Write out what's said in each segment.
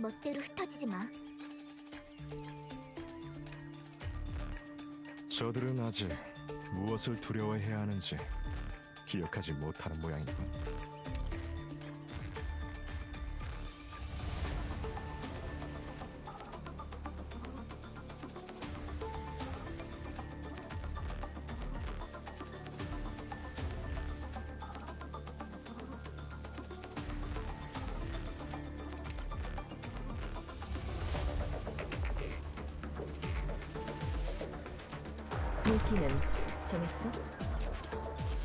멋대로 흩어지지 마. 저들은 아직 무엇을 두려워해야 하는지 기억하지 못하는 모양이군. 물기는 정했어?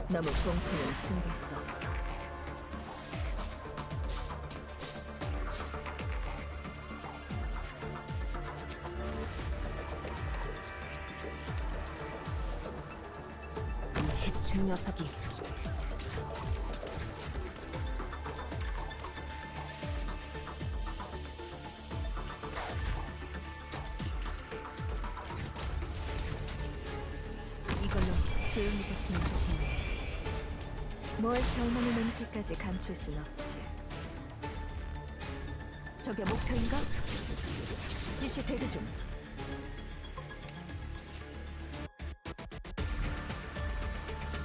너무 공포는 숨길 수 없어. 이 해주 녀석이 조용해졌으면 좋겠네. 뭘 절망의 냄새까지 감출 순 없지. 저게 목표인가? 지시 대기 중.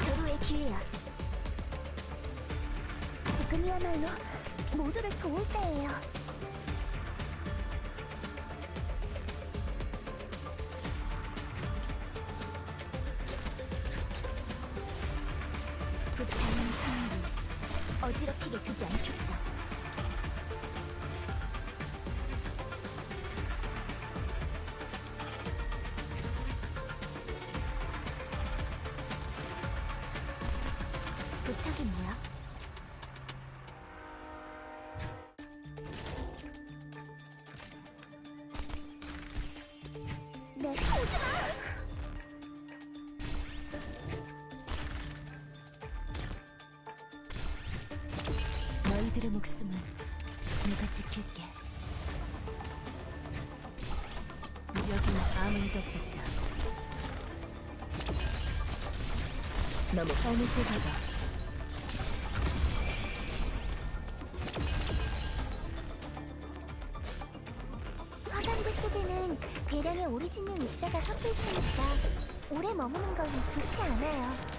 절호의 기회야. 지금이야말로 모두를 도울 때예요. 어지럽히게 두지 않겠어. 너희들의 목숨은 내가 지킬게. 여긴 아무 일도 없었다. 너무 빨리 뛰다가 화산재 속에는 대량의 오리지널 입자가 섞여 있으니까 오래 머무는 건 좋지 않아요.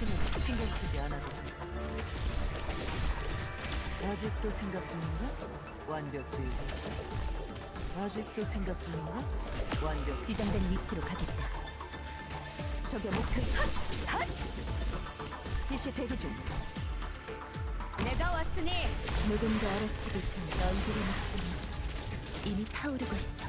여기는 신경 쓰지 않아도 돼. 아직도 생각 중인가? 완벽주의자씨. 아직도 생각 중인가? 완벽. 지정된 위치로 가겠다. 저게 목표. 핫! 핫! 지시 대기 중. 내가 왔으니 누군가 알아채기 전 너희들의 목숨은 이미 타오르고 있어.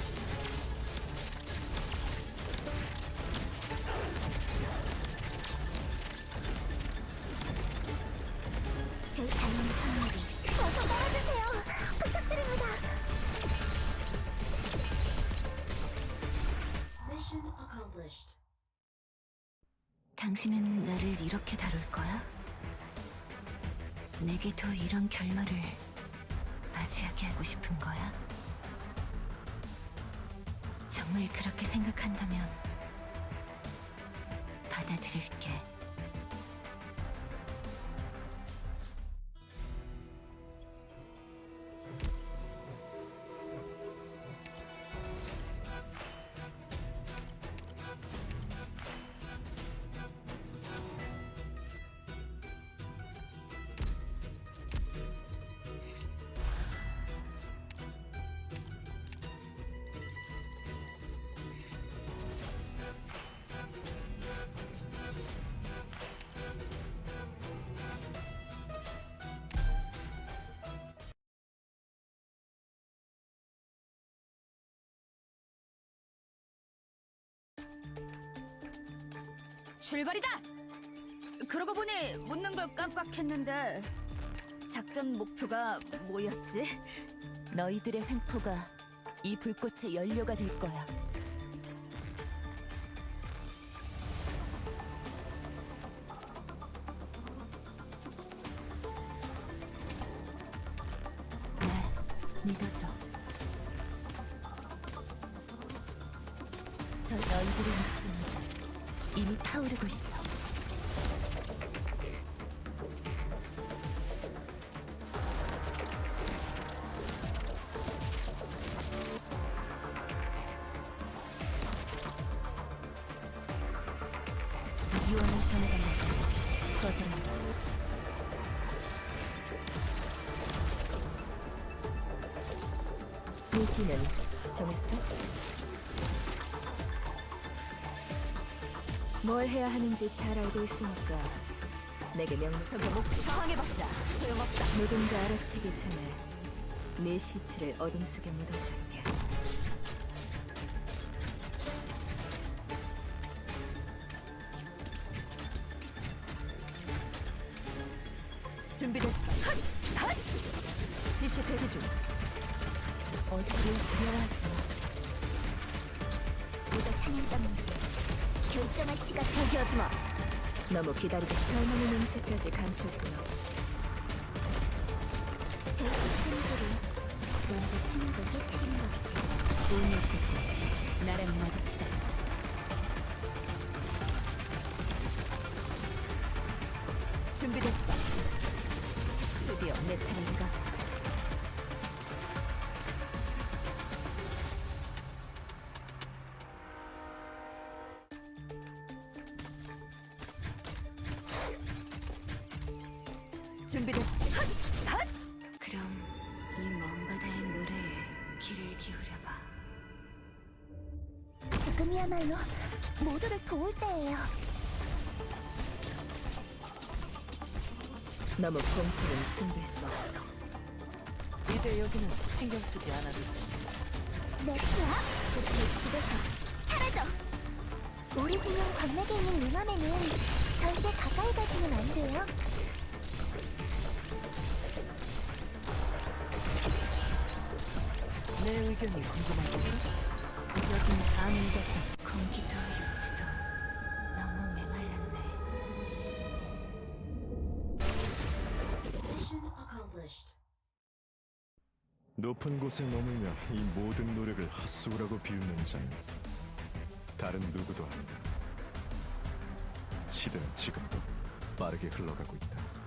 당신은 나를 이렇게 다룰 거야? 내게도 이런 결말을 맞이하게 하고 싶은 거야? 정말 그렇게 생각한다면 받아들일게. 출발이다! 그러고 보니 묻는 걸 깜빡했는데 작전 목표가 뭐였지? 너희들의 횡포가 이 불꽃의 연료가 될 거야. 날 믿어줘. 저 너희들의 목숨은 이미 타오르고 있어. 유언을 전해달라고 거절한다. 미끼는 정했어? 뭘 해야 하는지 잘 알고 있으니까 내게 명령. 저거 목표 상황해봤자 소용없다. 누군가 알아채기 전에 네 시체를 어둠 속에 묻어줄게. 준비됐어. 핫! 핫! 지시 대기 중. 어디를 두려워하지 마. 누가 사냥감인지 결정할 시간 포기하지 마. 너무 기다리게 젊은이 냄새까지 감출 순 없지. 별빛친구들이 먼저 친구를 깨뜨리는 거겠지 운이 없을 때 나랑 마주치다. 준비됐어. 핫! 핫! 그럼 이 먼 바다의 노래에 귀를 기울여봐. 지금이야말로 모두를 도울 때예요 너무 공포는 숨길 수 없어. 이제 여기는 신경 쓰지 않아도 네트야 그때 집에서 사라져 우리 진영 관맥에 있는 루맘에는 절대 가까이 가시면 안 돼요 내 의견이 궁금하군요. 여긴 아무도 없어. 공기도 육지도 너무 메말랐네. Mission accomplished. 높은 곳을 머물며 이 모든 노력을 헛수고라고 비웃는 자는 다른 누구도 아니다. 시대는 지금도 빠르게 흘러가고 있다.